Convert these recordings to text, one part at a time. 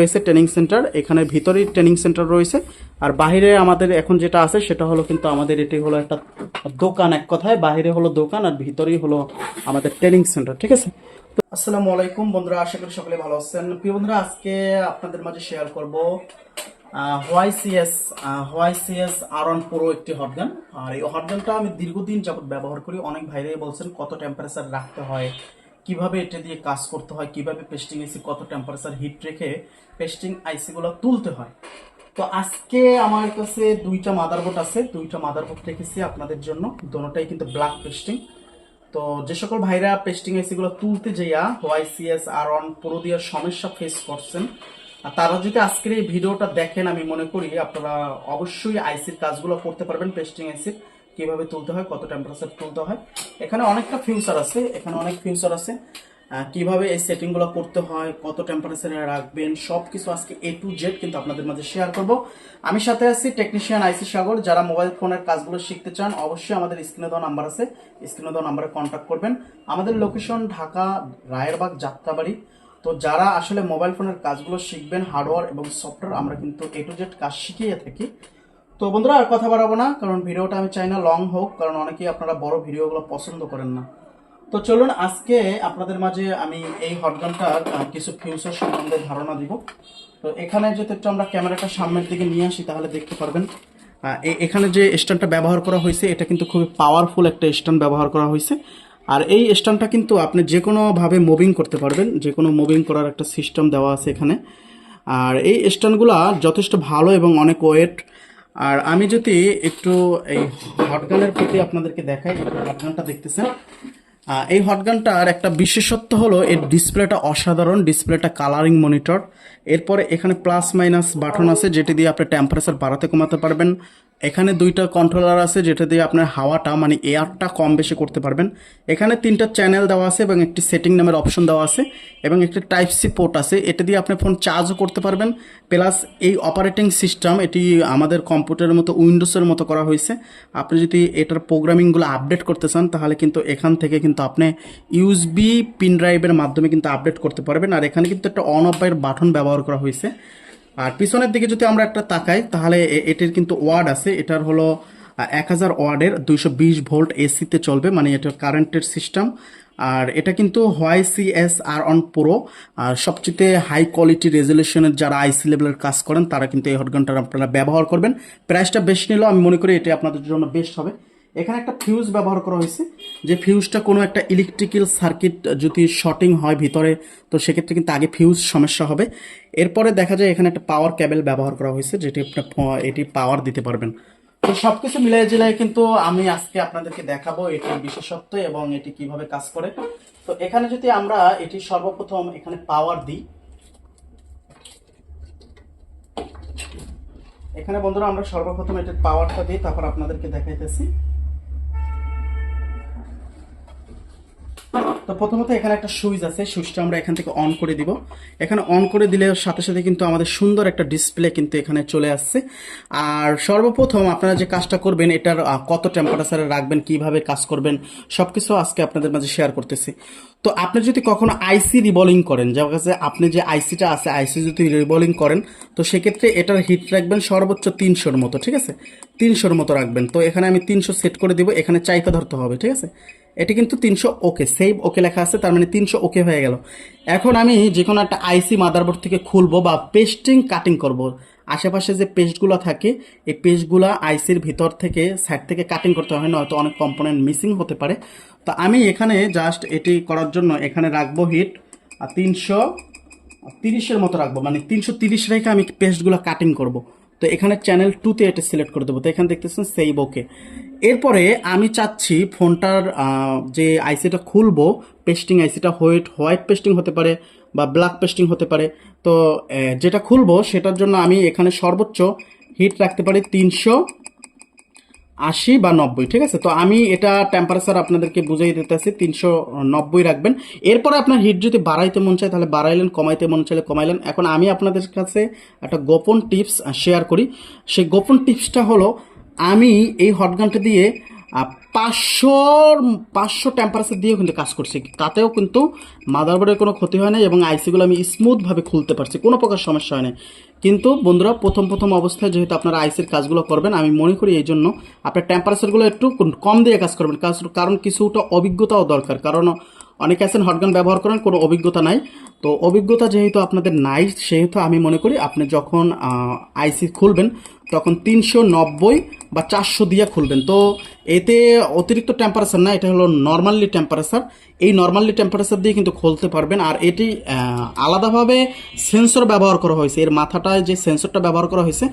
রয়েছে training centre এখানে ভিতরেই ট্রেনিং সেন্টার রয়েছে। আর বাইরে আমাদের এখন যেটা আছে, সেটা হলো কিন্তু আমাদের এটি হলো একটা দোকান এক কথায়। বাইরে হলো দোকান আর ভিতরেই হলো আমাদের ট্রেনিং সেন্টার ঠিক আছে? আসসালামু আলাইকুম বন্ধুরা, আশা করি সকলে ভালো আছেন। প্রিয় বন্ধুরা, আজকে আপনাদের মাঝে শেয়ার করব why CS why CS R pro একটি হটগান আর এই হটগানটা আমি দীর্ঘদিন যাবত ব্যবহার করি। অনেক ভাইরাই বলছেন কত টেম্পারেচার রাখতে হয় কীভাবে এটা দিয়ে কাজ করতে হয়, কীভাবে পেস্টিং আইসি কত টেম্পারেচার হিট রেখে পেস্টিং আইসি গুলো তুলতে হয়। তো আজকে আমার কাছে দুইটা মাদারবোর্ড আছে, দুইটা মাদারবোর্ড রেখেছি আপনাদের জন্য দোনোটাই কিন্তু ব্ল্যাক পেস্টিং তো যে সকল ভাইরা পেস্টিং আইসি গুলো তুলতে যাইয়া ওয়াইসিএস আর অন পুরো দিয়ে সমস্যা ফেস করছেন, আর তারা যদি আজকের এই ভিডিওটা দেখেন, আমি মনে করি আপনারা অবশ্যই আইসির কাজগুলো করতে পারবেন পেস্টিং আইসির কীভাবে তুলতে হয়, কত টেম্পারেচার তুলতে হয়। এখানে অনেকটা ফিউচার আছে, এখানে অনেক ফিউচার আছে। কীভাবে এই সেটিংগুলো করতে হয়, কত টেম্পারেচারে রাখবেন, সবকিছু আজকে এ টু জেড কিন্তু আপনাদের মাঝে শেয়ার করব। আমি সাথে আছি টেকনিশিয়ান আইসি সাগর। যারা মোবাইল ফোনের কাজগুলো শিখতে চান, অবশ্যই আমাদের স্ক্রিনে দেওয়া নাম্বার আছে। স্ক্রিনে দেওয়া নাম্বারে কন্ট্যাক্ট করবেন। আমাদের লোকেশন ঢাকা, রায়েরবাগ, যাত্রাবাড়ি। তো যারা আসলে মোবাইল ফোনের কাজগুলো শিখবেন হার্ডওয়্যার এবং সফটওয়্যার আমরা কিন্তু এ টু জেড কাজ শিখিয়ে থাকি। তো বন্ধুরা আর কথা বাড়াবো না, কারণ ভিডিওটা আমি চাই না লং হোক, কারণ অনেকেই আপনারা বড় ভিডিওগুলো পছন্দ করেন না। তো চলুন আজকে আপনাদের মাঝে আমি এই হটগানটার কিছু ফিউচার সম্বন্ধে ধারণা দিব। তো এখানে যদি একটু আমরা ক্যামেরাটা সামনের দিকে নিয়ে আসি, তাহলে দেখতে পারবেন। এখানে যে স্ট্যান্ডটা ব্যবহার করা হয়েছে, এটা কিন্তু খুবই পাওয়ারফুল একটা স্ট্যান্ড ব্যবহার করা হয়েছে। আর এই স্ট্যান্ডটা কিন্তু আপনি যে কোনোভাবে মুভিং করতে পারবেন যে কোনো মুভিং করার একটা সিস্টেম দেওয়া আছে এখানে। আর এই স্ট্যান্ডগুলা যথেষ্ট ভালো এবং অনেক ওয়েট আর আমি যদি একটু এই হটগানের প্রতি আপনাদেরকে দেখাই হটগানটা দেখতেছেন এই হটগানটার একটা বিশেষত্ব হলো, এর ডিসপ্লেটা অসাধারণ, ডিসপ্লেটা কালারিং মনিটর এরপরে এখানে প্লাস মাইনাস বাটন আছে, যেটি দিয়ে আপনি টেম্পারেচার বাড়াতে কমাতে পারবেন। এখানে দুইটা কন্ট্রোলার আছে যেটা দিয়ে আপনার হাওয়াটা মানে এয়ারটা কম বেশি করতে পারবেন। এখানে তিনটা চ্যানেল দেওয়া আছে এবং একটি সেটিং নামের অপশন দেওয়া আছে এবং একটি টাইপ সি পোর্ট আছে। এটা দিয়ে আপনি ফোন চার্জও করতে পারবেন। প্লাস এই অপারেটিং সিস্টেম এটি আমাদের কম্পিউটারের মতো উইন্ডোজের মতো করা হয়েছে। আপনি যদি এটার প্রোগ্রামিংগুলো আপডেট করতে চান, তাহলে কিন্তু এখান থেকে কিন্তু আপনি ইউএসবি পিন ড্রাইভের মাধ্যমে কিন্তু আপডেট করতে পারবেন। আর এখানে কিন্তু একটা অন অফ বাটন ব্যবহার করা হয়েছে। আর পিছনের দিকে যদি আমরা একটা তাকাই, তাহলে এটির কিন্তু ওয়ার্ড আছে। এটার হলো এক হাজার ওয়ার্ডের দুইশো বিশ ভোল্ট এসিতে চলবে মানে এটা কারেন্টের সিস্টেম। আর এটা কিন্তু Y C S R one pro. আর সবচেয়ে হাই কোয়ালিটি রেজলিউশনের যারা আইসি লেভেলের কাজ করেন, তারা কিন্তু এই হটগানটা আপনারা ব্যবহার করবেন। প্রাইসটা বেশি নিলেও আমি মনে করি এটা আপনাদের জন্য বেস্ট হবে। এখানে একটা ফিউজ ব্যবহার করা হয়েছে, যে ফিউজটা কোনো একটা ইলেকট্রিক্যাল সার্কিট যদি শর্টিং হয় ভিতরে, তো সেক্ষেত্রে কিন্তু আগে ফিউজ সমস্যা হবে। এরপরে দেখা যায় এখানে একটা পাওয়ার ক্যাবেল ব্যবহার করা হয়েছে, যেটি এটি পাওয়ার দিতে পারবেন। তো সব কিছু মিলাই জিলাই কিন্তু আমি আজকে আপনাদেরকে দেখাবো এটির বিশেষত্ব এবং এটি কীভাবে কাজ করে। তো এখানে যদি আমরা এটি সর্বপ্রথম এখানে পাওয়ার দিই। এখানে বন্ধুরা আমরা সর্বপ্রথম এটির পাওয়ারটা দিই, তারপর আপনাদেরকে দেখাইতেছি। তো প্রথমত এখানে একটা সুইচ আছে, সুইচটা আমরা এখান থেকে অন করে দিব। এখানে অন করে দিলে সাথে সাথে কিন্তু আমাদের সুন্দর একটা ডিসপ্লে কিন্তু এখানে চলে আসছে। আর সর্বপ্রথম আপনারা যে কাজটা করবেন, এটার কত টেম্পারেচারে রাখবেন, কীভাবে কাজ করবেন সব কিছু আজকে আপনাদের মাঝে শেয়ার করতেছি। তো আপনি যদি কখনো আইসি রিবলিং করেন, যার কাছে আপনি যে আইসিটা আছে আইসি যদি রিবলিং করেন, তো সেক্ষেত্রে এটার হিট রাখবেন সর্বোচ্চ তিনশোর মতো, ঠিক আছে? তিনশোর মতো রাখবেন। তো এখানে আমি তিনশো সেট করে দিব, এখানে চাইপা ধরতে হবে, ঠিক আছে? এটি কিন্তু তিনশো ওকে সেভ ওকে লেখা আছে, তার মানে তিনশো ওকে হয়ে গেল। এখন আমি যে কোনো একটা আইসি মাদারবোর্ড থেকে খুলবো বা পেস্টিং কাটিং করব। আশেপাশে যে পেস্টগুলো থাকে, এই পেস্টগুলো আইসির ভিতর থেকে সাইড থেকে কাটিং করতে হয় না হয়তো অনেক কম্পোনেন্ট মিসিং হতে পারে। তো আমি এখানে জাস্ট এটি করার জন্য এখানে রাখব হিট আর তিনশো তিরিশের মতো রাখব মানে তিনশো তিরিশ রেখে আমি পেস্টগুলো কাটিং করব। তো এখানে চ্যানেল টুতে এটা সিলেক্ট করে দেবো। তো এখানে দেখতেছেন সেই ওকে এরপরে আমি চাচ্ছি ফোনটার যে আইসিটা খুলবো পেস্টিং আইসিটা হোয়াইট হোয়াইট পেস্টিং হতে পারে বা ব্ল্যাক পেস্টিং হতে পারে। তো যেটা খুলবো সেটার জন্য আমি এখানে সর্বোচ্চ হিট রাখতে পারি তিনশো আশি বা নব্বই, ঠিক আছে? তো আমি এটা টেম্পারেচার আপনাদেরকে বুঝিয়ে দিতেছি তিনশো নব্বই রাখবেন। এরপরে আপনার হিট যদি বাড়াইতে মন চায়, তাহলে বাড়াইলেন, কমাইতে মন চাইলে কমাইলেন। এখন আমি আপনাদের কাছে একটা গোপন টিপস শেয়ার করি। সেই গোপন টিপসটা হলো, আমি এই হটগানটা দিয়ে পাঁচশোর, পাঁচশো টেম্পারেচার দিয়েও কিন্তু কাজ করছি। তাতেও কিন্তু মাদারবোর্ডের কোনো ক্ষতি হয় না এবং আইসিগুলো আমি স্মুথভাবে খুলতে পারছি। কোনো প্রকার সমস্যা হয় না কিন্তু বন্ধুরা, প্রথম প্রথম অবস্থায় যেহেতু আপনারা আইসির কাজগুলো করবেন, আমি মনে করি এই জন্য আপনার টেম্পারেচারগুলো একটু কম দিয়ে কাজ করবেন কারণ কিছুটা অভিজ্ঞতাও দরকার। কারণ অনেকে আছেন হটগান ব্যবহার করেন, কোনো অভিজ্ঞতা নাই। তো অভিজ্ঞতা যেহেতু আপনাদের নাই, সেহেতু আমি মনে করি আপনি যখন আইসি খুলবেন, তখন তিনশো নব্বই বা চারশো দিয়ে খুলবেন। তো এতে অতিরিক্ত টেম্পারেচার না, এটা হলো নর্মালি টেম্পারেচার এই নর্মালি টেম্পারেচার দিয়ে কিন্তু খুলতে পারবেন। আর এটি আলাদাভাবে সেন্সর ব্যবহার করা হয়েছে। এর মাথাটায় যে সেন্সরটা ব্যবহার করা হয়েছে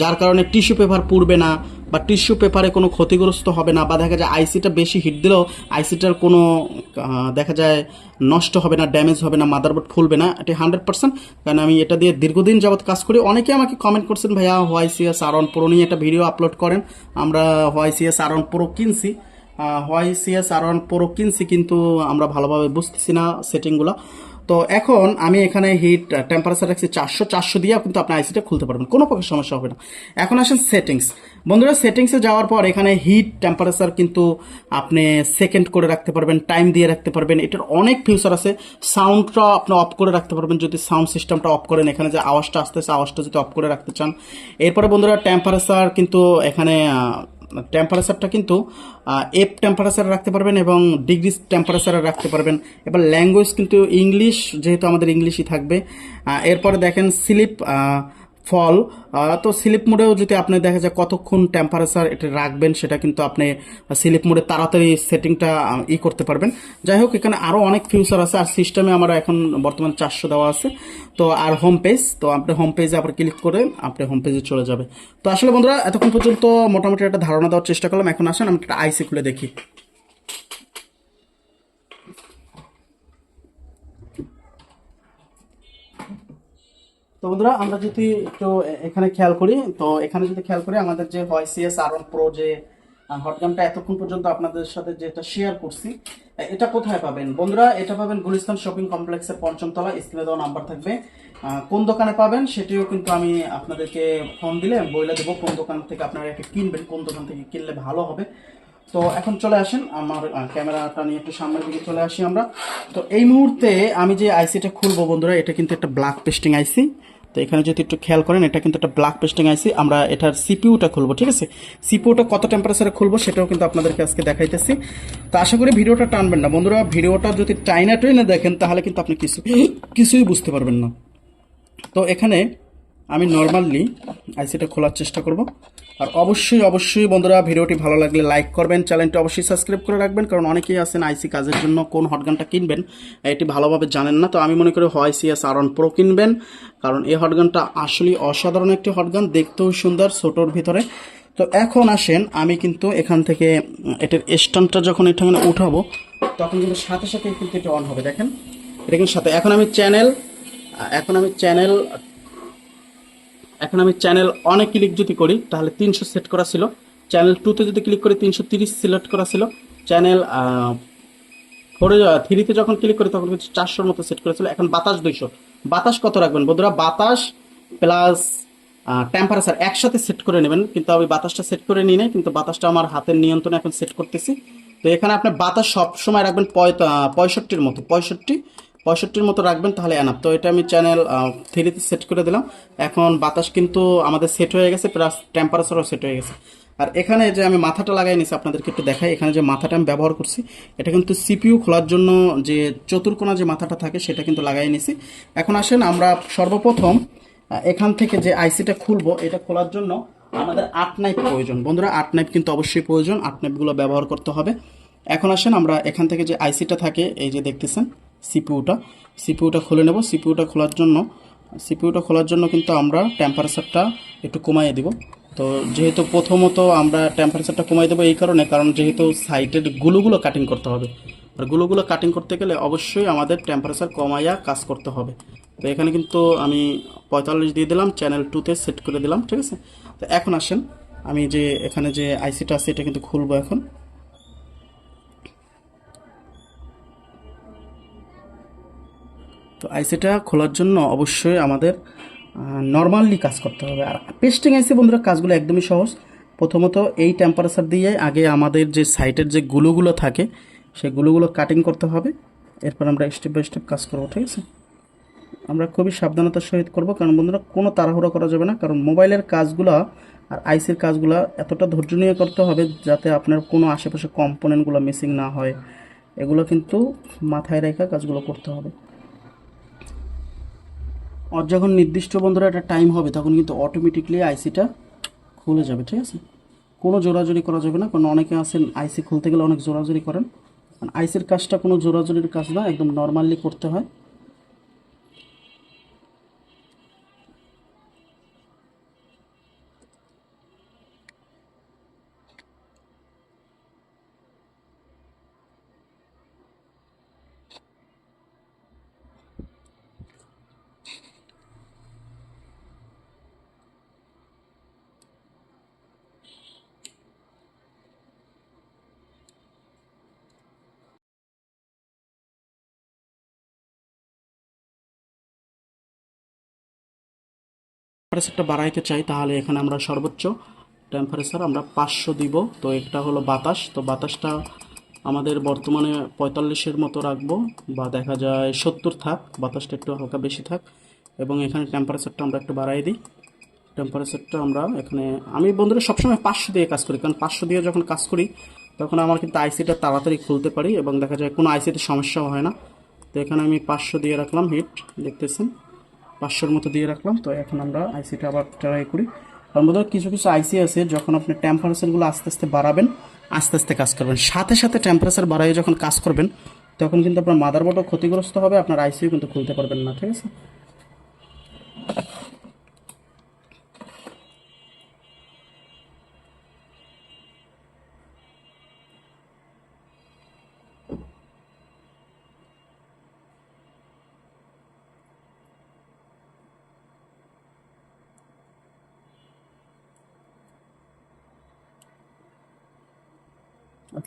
যার কারণে টিস্যু পেপার পুড়বে না বা টিস্যু পেপারে কোনো ক্ষতিগ্রস্ত হবে না বা দেখা যায় আইসিটা বেশি হিট দিলেও আইসিটার কোনো দেখা যায় নষ্ট হবে না ড্যামেজ হবে না মাদারবোর্ড ফুলবে না, এটি হান্ড্রেড পার্সেন্ট। কারণ আমি এটা দিয়ে দীর্ঘদিন যাবৎ কাজ করি। অনেকে আমাকে কমেন্ট করছেন, ভাইয়া Y CS R one pro নিয়ে একটা ভিডিও আপলোড করেন। আমরা Y CS R one pro কিনছি। Y CS R one pro কিনছি, কিন্তু আমরা ভালোভাবে বুঝতেছি না সেটিংগুলো। তো এখন আমি এখানে হিট টেম্পারেচার রাখছি চারশো চারশো দিয়েও কিন্তু আপনি আইসিটা খুলতে পারবেন, কোনো প্রকার সমস্যা হবে না। এখন আসেন সেটিংস বন্ধুরা সেটিংসে যাওয়ার পর এখানে হিট টেম্পারেচার কিন্তু আপনি সেকেন্ড করে রাখতে পারবেন টাইম দিয়ে রাখতে পারবেন। এটার অনেক ফিউচার আছে। সাউন্ডটা আপনি অফ করে রাখতে পারবেন যদি সাউন্ড সিস্টেমটা অফ করেন। এখানে যে আওয়াজটা আসতেছে, আওয়াজটা যদি অফ করে রাখতে চান। এরপরে বন্ধুরা টেম্পারেচার কিন্তু এখানে টেম্পারেচারটা কিন্তু এফ টেম্পারেচারে রাখতে পারবেন এবং ডিগ্রি টেম্পারেচারে রাখতে পারবেন। এবার ল্যাঙ্গুয়েজ কিন্তু ইংলিশ যেহেতু আমাদের ইংলিশই থাকবে এরপরে দেখেন স্লিপ ফল। তো স্লিপ মোডেও যদি আপনি দেখা যায় কতক্ষণ টেম্পারেচার এটা রাখবেন, সেটা কিন্তু আপনি স্লিপ মোডে তাড়াতাড়ি সেটিংটা ই করতে পারবেন। যাই হোক, এখানে আরও অনেক ফিউচার আছে, আর সিস্টেমে আমার এখন বর্তমান চারশো দেওয়া আছে। তো, আর হোম পেজ তো আপনি হোম পেজে আবার ক্লিক করে আপনি হোম পেজে চলে যাবে তো আসলে বন্ধুরা, এতক্ষণ পর্যন্ত মোটামুটি একটা ধারণা দেওয়ার চেষ্টা করলাম, এখন আসেন, আমি একটা আইসি খুলে দেখি। তো বন্ধুরা, আমরা যদি একটু এখানে খেয়াল করি, তো এখানে যদি খেয়াল করি, আমাদের যে হয় সিএস আর প্রো যে হটগানটা এতক্ষণ পর্যন্ত আপনাদের সাথে যেটা শেয়ার করছি এটা কোথায় পাবেন? বন্ধুরা, এটা পাবেন গুলিস্তান শপিং কমপ্লেক্সের পঞ্চমতলা স্ক্রিনে দেওয়া নাম্বার থাকবে। কোন দোকানে পাবেন? সেটিও কিন্তু আমি আপনাদেরকে ফোন দিলে বলে দেবো কোন দোকান থেকে আপনারা এটা কিনবেন, কোন দোকান থেকে কিনলে ভালো হবে। তো এখন চলে আসেন, আমার ক্যামেরাটা নিয়ে একটু সামনের দিকে চলে আসি আমরা। তো এই মুহূর্তে আমি যে আইসিটা খুলবো বন্ধুরা, এটা কিন্তু একটা ব্ল্যাক পেস্টিং আইসি তো এখানে যদি একটু খেয়াল করেন, এটা কিন্তু একটা ব্ল্যাক পেস্টিং আইসি আমরা এটার সিপিউটা খুলবো, ঠিক আছে? সিপিউটা কত টেম্পারেচারে খুলবো সেটাও কিন্তু আপনাদেরকে আজকে দেখাইতেছি। তো আশা করি ভিডিওটা টানবেন না। বন্ধুরা, ভিডিওটা যদি টাইনা ট্রেনে দেখেন, তাহলে কিন্তু আপনি কিছু, কিছুই বুঝতে পারবেন না। তো এখানে আমি নর্মালি আইসিটা খোলার চেষ্টা করব। আর অবশ্যই অবশ্যই বন্ধুরা ভিডিওটি ভালো লাগলে লাইক করবেন চ্যানেলটি অবশ্যই সাবস্ক্রাইব করে রাখবেন, কারণ অনেকেই আছেন আইসি কাজের জন্য কোন হটগানটা কিনবেন, এটি ভালোভাবে জানেন না, তো আমি মনে করি হয় সিএস আর প্রো কিনবেন, কারণ এই হটগানটা আসলেই অসাধারণ একটি হটগান দেখতেও সুন্দর, ছোটোর ভিতরে। তো এখন আসেন, আমি কিন্তু এখান থেকে, এটার স্ট্যান্ডটা যখন এখানে উঠাবো, তখন কিন্তু সাথে সাথে কিন্তু এটা অন হবে, দেখেন? এটা কিন্তু সাথে, এখন আমি চ্যানেল এখন আমি চ্যানেল এখন আমি চ্যানেল অনেক ক্লিক যদি করি, তাহলে তিনশো সেট করা ছিল। চ্যানেল টুতে যদি ক্লিক করি, তিনশো তিরিশ সিলেক্ট করা ছিল। চ্যানেল ফোরে থ্রিতে যখন ক্লিক করি, তখন কিন্তু চারশোর মতো সেট করেছিল। এখন বাতাস দুইশো। বাতাস কত রাখবেন? বন্ধুরা, বাতাস প্লাস টেম্পারেচার একসাথে সেট করে নেবেন। কিন্তু আমি বাতাসটা সেট করে নিই নাই, কিন্তু বাতাসটা আমার হাতের নিয়ন্ত্রণে এখন সেট করতেছি। তো এখানে আপনি বাতাস সব সময় রাখবেন পঁয়ষট্টির মতো, পঁয়ষট্টি পঁয়ষট্টির মতো রাখবেন, তাহলে এনাফ তো এটা আমি চ্যানেল থ্রিতে সেট করে দিলাম। এখন বাতাস কিন্তু আমাদের সেট হয়ে গেছে প্লাস টেম্পারেচারও সেট হয়ে গেছে। আর এখানে যে আমি মাথাটা লাগাই নিছি, আপনাদেরকে একটু দেখাই, এখানে যে মাথাটা আমি ব্যবহার করছি, এটা কিন্তু সিপিইউ খোলার জন্য যে চতুর্কোণা যে মাথাটা থাকে, সেটা কিন্তু লাগাই নিছি। এখন আসেন, আমরা সর্বপ্রথম এখান থেকে যে আইসিটা খুলবো, এটা খোলার জন্য আমাদের আট নাইফ প্রয়োজন। বন্ধুরা, আট নাইফ কিন্তু অবশ্যই প্রয়োজন, আট নাইফগুলো ব্যবহার করতে হবে। এখন আসেন, আমরা এখান থেকে যে আইসিটা থাকে, এই যে দেখতেছেন সিপিউটা সিপিউটা খুলে নেব। সিপিউটা খোলার জন্য, সিপিউটা খোলার জন্য কিন্তু আমরা টেম্পারেচারটা একটু কমাইয়ে দিব। তো যেহেতু প্রথমত আমরা টেম্পারেচারটা কমাই দেবো এই কারণে, কারণ যেহেতু সাইটের গুলোগুলো কাটিং করতে হবে। আর গুলোগুলো কাটিং করতে গেলে অবশ্যই আমাদের টেম্পারেচার কমাইয়া কাজ করতে হবে। তো এখানে কিন্তু আমি পঁয়তাল্লিশ দিয়ে দিলাম চ্যানেল টুতে সেট করে দিলাম, ঠিক আছে? তো এখন আসেন, আমি যে এখানে যে আইসিটা আছে, এটা কিন্তু খুলবো এখন। তো আইসিটা খোলার জন্য অবশ্যই আমাদের নর্মালি কাজ করতে হবে। আর পেস্টিং আইসি বন্ধুরা, কাজগুলো একদমই সহজ। প্রথমত এই টেম্পারেচার দিয়ে আগে আমাদের যে সাইটের যে গুলোগুলো থাকে সেই গুলোগুলো কাটিং করতে হবে। এরপর আমরা স্টেপ বাই স্টেপ কাজ করব, ঠিক আছে? আমরা খুবই সাবধানতার সহিত করব, কারণ বন্ধুরা, কোনো তাড়াহুড়ো করা যাবে না। কারণ মোবাইলের কাজগুলো আর আইসির কাজগুলো এতটা ধৈর্য নিয়ে করতে হবে যাতে আপনার কোনো আশেপাশে কম্পোনেন্টগুলো মিসিং না হয়। এগুলো কিন্তু মাথায় রেখে কাজগুলো করতে হবে। আর যখন নির্দিষ্ট বন্ধুরা একটা টাইম হবে, তখন কিন্তু অটোমেটিকলি আইসিটা খুলে যাবে, ঠিক আছে? কোনো জোরাজোরি করা যাবে না, কারণ অনেকে আছেন আইসি খুলতে গেলে অনেক জোরাজোরি করেন। আইসির কাজটা কোনো জোরাজোরির কাজ না, একদম নর্মালি করতে হয়। টেম্পারেচারটা বাড়াইতে চাই, তাহলে এখানে আমরা সর্বোচ্চ টেম্পারেচার আমরা পাঁচশো দিব। তো এটা হলো বাতাস। তো বাতাসটা আমাদের বর্তমানে পঁয়তাল্লিশের মতো রাখব বা দেখা যায় সত্তর থাক, বাতাসটা একটু হালকা বেশি থাক। এবং এখানে টেম্পারেচারটা আমরা একটু বাড়াই দিই। টেম্পারেচারটা আমরা এখানে, আমি বন্ধুরা সবসময় পাঁচশো দিয়ে কাজ করি, কারণ পাঁচশো দিয়ে যখন কাজ করি, তখন আমার কিন্তু আইসিটা তাড়াতাড়ি খুলতে পারি এবং দেখা যায় কোনো আইসিতে সমস্যাও হয় না। তো এখানে আমি পাঁচশো দিয়ে রাখলাম হিট, দেখতেছেন? পাঁচশোর মতো দিয়ে রাখলাম। তো এখন আমরা আইসিটা আবার ট্রাই করি। কারণ বোধহয় কিছু কিছু আইসি আছে, যখন আপনি টেম্পারেচারগুলো আস্তে আস্তে বাড়াবেন, আস্তে আস্তে কাজ করবেন। সাথে সাথে টেম্পারেচার বাড়াই যখন কাজ করবেন, তখন কিন্তু আপনার মাদার মাদারবোর্ডও ক্ষতিগ্রস্ত হবে, আপনার আইসিও কিন্তু খুলতে পারবেন না, ঠিক আছে?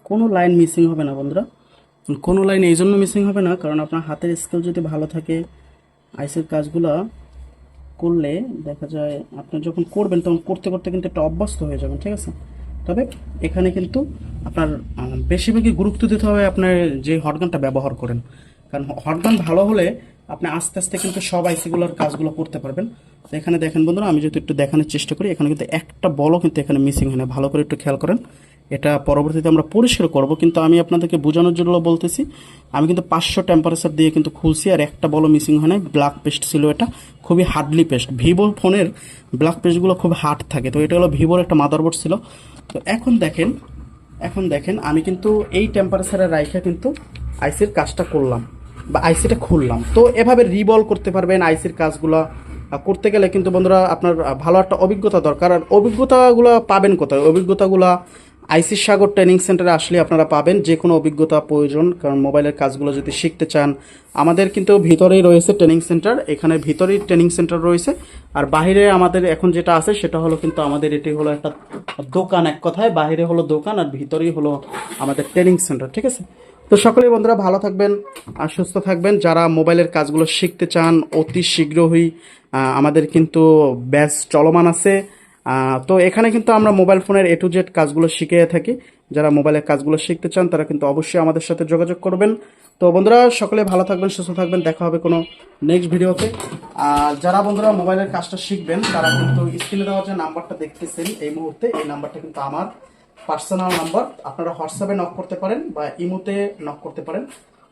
কোনো লাইন মিসিং হবে না বন্ধুরা। কোনো লাইন এই জন্য মিসিং হবে না, কারণ আপনার হাতের স্কেল যদি ভালো থাকে, আইসির কাজগুলো করলে দেখা যায় আপনি যখন করবেন তখন করতে করতে কিন্তু একটা অভ্যস্ত হয়ে যাবেন, ঠিক আছে? তবে এখানে কিন্তু আপনার বেশিরভাগই গুরুত্ব দিতে হবে আপনার যে হটগানটা ব্যবহার করেন। কারণ হটগান ভালো হলে আপনি আস্তে আস্তে কিন্তু সব আইসিগুলোর কাজগুলো করতে পারবেন। তো এখানে দেখেন বন্ধুরা, আমি যদি একটু দেখানোর চেষ্টা করি, এখানে কিন্তু একটা বলও কিন্তু এখানে মিসিং হয় না। ভালো করে একটু খেয়াল করেন। এটা পরবর্তীতে আমরা পরিষ্কার করব, কিন্তু আমি আপনাদেরকে বোঝানোর জন্য বলতেছি, আমি কিন্তু পাঁচশো টেম্পারেচার দিয়ে কিন্তু খুলছি আর একটা বলও মিসিং হয় নাই ব্ল্যাক পেস্ট ছিল এটা, খুবই হার্ডলি পেস্ট ভিভো ফোনের ব্ল্যাক পেস্টগুলো খুব হার্ড থাকে, তো এটা হলো ভিভোর একটা মাদারবোর্ড ছিল। তো এখন দেখেন এখন দেখেন, আমি কিন্তু এই টেম্পারেচারে রাইখা কিন্তু আইসির কাজটা করলাম, বা আইসিটা খুললাম। তো এভাবে রিবল করতে পারবেন আইসির কাজগুলো। করতে গেলে কিন্তু বন্ধুরা আপনার ভালো একটা অভিজ্ঞতা দরকার, আর অভিজ্ঞতাগুলো পাবেন কোথায়? অভিজ্ঞতাগুলো আইসি সাগর ট্রেনিং সেন্টারে আসলে আপনারা পাবেন যে কোনো অভিজ্ঞতা প্রয়োজন, কারণ মোবাইলের কাজগুলো যদি শিখতে চান। আমাদের কিন্তু ভিতরেই রয়েছে ট্রেনিং সেন্টার, এখানে ভিতরেই ট্রেনিং সেন্টার রয়েছে। আর বাইরে আমাদের এখন যেটা আছে, সেটা হলো কিন্তু আমাদের এটি হলো একটা দোকান এক কথায়। বাইরে হলো দোকান আর ভিতরেই হলো আমাদের ট্রেনিং সেন্টার, ঠিক আছে? তো সকলেই বন্ধুরা ভালো থাকবেন আর সুস্থ থাকবেন। যারা মোবাইলের কাজগুলো শিখতে চান, অতি শীঘ্রই আমাদের কিন্তু ব্যাচ চলমান আছে। তো এখানে কিন্তু আমরা মোবাইল ফোনের এ টু জেড কাজগুলো শিখিয়ে থাকি। যারা মোবাইলের কাজগুলো শিখতে চান, তারা কিন্তু অবশ্যই আমাদের সাথে যোগাযোগ করবেন। তো বন্ধুরা, সকলে ভালো থাকবেন, সুস্থ থাকবেন। দেখা হবে কোনো নেক্সট ভিডিওতে আর যারা বন্ধুরা মোবাইলের কাজটা শিখবেন, তারা কিন্তু স্ক্রিনে দেওয়া যে নাম্বারটা দেখতেছেন, এই মুহূর্তে এই নাম্বারটা কিন্তু আমার পার্সোনাল নাম্বার আপনারা হোয়াটসঅ্যাপে নক করতে পারেন বা ইমোতে নক করতে পারেন।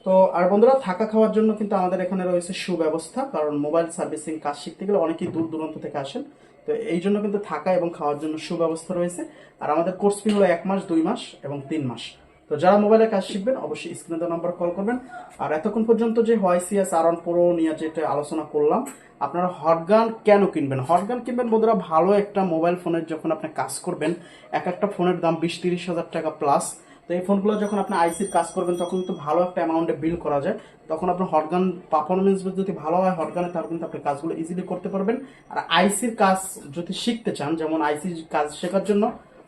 তো আর বন্ধুরা, থাকা খাওয়ার জন্য কিন্তু আমাদের এখানে রয়েছে সুব্যবস্থা। কারণ মোবাইল সার্ভিসিং কাজ শিখতে গেলে অনেকেই দূর দূরান্ত থেকে আসেন। তো এই জন্য কিন্তু থাকা এবং খাওয়ার জন্য সুব্যবস্থা রয়েছে। আর আমাদের কোর্স ফি হলো এক মাস, দুই মাস এবং তিন মাস। তো যারা মোবাইলে কাজ শিখবেন, অবশ্যই স্ক্রিনে দেওয়া নাম্বার কল করবেন। আর এতক্ষণ পর্যন্ত যে হোয়াইসিএস আর অন প্রো নিয়ে যেটা আলোচনা করলাম, আপনারা হটগান কেন কিনবেন? হটগান কিনবেন বন্ধুরা, ভালো একটা মোবাইল ফোনের যখন আপনি কাজ করবেন, এক একটা ফোনের দাম বিশ তিরিশ হাজার টাকা প্লাস তো এই ফোনগুলো যখন আপনি আইসির কাজ করবেন, তখন কিন্তু ভালো একটা অ্যামাউন্টে বিল করা যায়। তখন আপনার হটগান পারফরমেন্স যদি ভালো হয় হটগানে তাহলে কিন্তু আপনি কাজগুলো ইজিলি করতে পারবেন। আর আইসির কাজ যদি শিখতে চান, যেমন আইসির কাজ শেখার জন্য,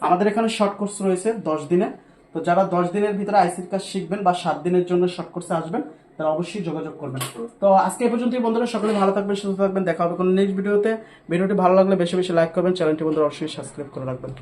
আমাদের এখানে শর্ট কোর্স রয়েছে দশ দিনে। তো যারা দশ দিনের ভিতরে আইসির কাজ শিখবেন বা সাত দিনের জন্য শর্ট কোর্সে আসবেন, তারা অবশ্যই যোগাযোগ করবেন। তো আজকে এই পর্যন্তই বন্ধুরা, সকলে ভালো থাকবেন, সুস্থ থাকবেন, দেখা হবে কোনো নেক্সট ভিডিওতে ভিডিওটি ভালো লাগলে বেশি বেশি লাইক করবেন চ্যানেলটি বন্ধুরা অবশ্যই সাবস্ক্রাইব করে রাখবেন।